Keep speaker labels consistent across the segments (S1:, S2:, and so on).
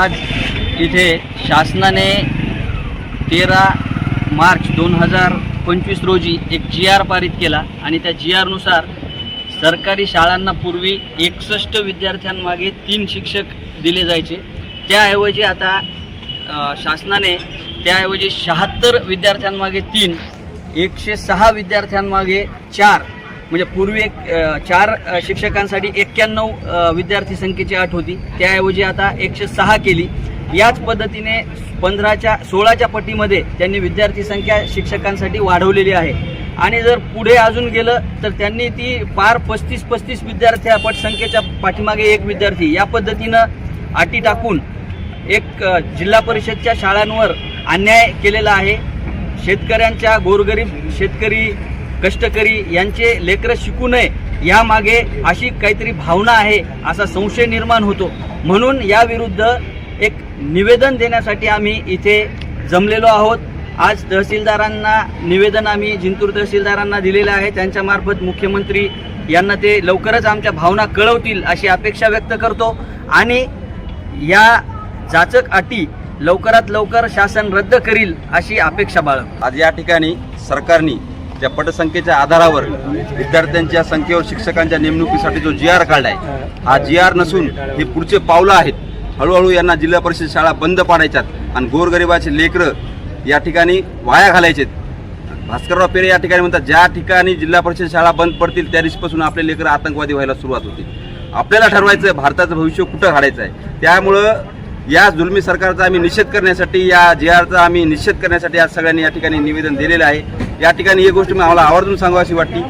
S1: आज इथे शासनाने तेरा मार्च दोन हजार पंचवीस रोजी एक जी आर पारित केला आणि त्या जी आरनुसार सरकारी शाळांना पूर्वी एकसष्ट विद्यार्थ्यांमागे तीन शिक्षक दिले जायचे. त्याऐवजी आता शासनाने त्याऐवजी शहात्तर विद्यार्थ्यांमागे तीन एकशे सहा विद्यार्थ्यांमागे चार म्हणजे पूर्वी एक चार शिक्षकांसाठी एक्क्याण्णव विद्यार्थी संख्येची अट होती. त्याऐवजी आता एकशे सहा केली. याच पद्धतीने पंधराच्या सोळाच्या पटीमध्ये त्यांनी विद्यार्थी संख्या शिक्षकांसाठी वाढवलेली आहे. आणि जर पुढे अजून गेलं तर त्यांनी ती पार पस्तीस पस्तीस विद्यार्थ्या पटसंख्येच्या पाठीमागे एक विद्यार्थी. या पद्धतीनं अटी टाकून एक जिल्हा परिषदच्या शाळांवर अन्याय केलेला आहे. शेतकऱ्यांच्या गोरगरीब शेतकरी कष्टकरी यांचे लेकरं शिकू नये यामागे अशी काहीतरी भावना आहे असा संशय निर्माण होतो. म्हणून याविरुद्ध एक निवेदन देण्यासाठी आम्ही इथे जमलेलो आहोत. आज तहसीलदारांना निवेदन आम्ही जिंतूर तहसीलदारांना दिलेलं आहे. त्यांच्यामार्फत मुख्यमंत्री यांना ते लवकरच आमच्या भावना कळवतील अशी अपेक्षा व्यक्त करतो. आणि या जाचक अटी लवकरात लवकर शासन रद्द करील अशी अपेक्षा बाळ
S2: आज या ठिकाणी सरकारने त्या पटसंख्येच्या आधारावर विद्यार्थ्यांच्या संख्येवर शिक्षकांच्या नेमणुकीसाठी जो जी आर काढलाय हा जी आर नसून हे पुढचे पावलं आहेत. हळूहळू यांना जिल्हा परिषद शाळा बंद पाडायच्यात आणि गोरगरिबाचे लेकरं या ठिकाणी वाया घालायचेत. भास्करराव पेरे या ठिकाणी म्हणतात ज्या ठिकाणी जिल्हा परिषद शाळा बंद पडतील त्या दिवशीपासून आपले लेकरं आतंकवादी व्हायला सुरुवात होती. आपल्याला ठरवायचं आहे भारताचं भविष्य कुठं घालायचं आहे त्यामुळं या जुलमी सरकारचा आम्ही निषेध करण्यासाठी या जी आरचा आम्ही निषेध करण्यासाठी आज सगळ्यांनी या ठिकाणी निवेदन दिलेलं आहे. या ठिकाणी ही गोष्ट आम्हाला आवर्जून सांगावीशी वाटली.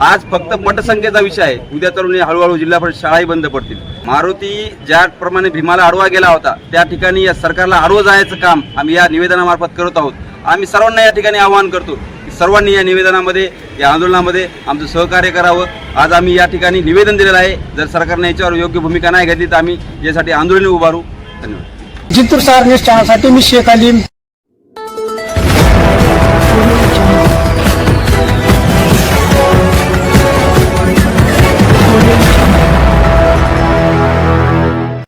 S2: आज फक्त पटसंख्येचा विषय आहे. उद्या तरुण हळूहळू जिल्हा परिषद शाळाही बंद पडतील. मारुती ज्याप्रमाणे भीमाला आडवा गेला होता त्या ठिकाणी या सरकारला आडवं जायचं काम आम्ही या निवेदनामार्फत करत आहोत. आम्ही सर्वांना या ठिकाणी आवाहन करतो सर्वांनी या निवेदनामध्ये या आंदोलनामध्ये आमचं सहकार्य करावं. आज आम्ही या ठिकाणी निवेदन दिलेलं आहे. जर सरकारने याच्यावर योग्य भूमिका नाही घेतली तर आम्ही यासाठी आंदोलन उभारू. धन्यवाद.
S3: जिंतूर सार न्यूज चॅनलसाठी मी शेख अलीम.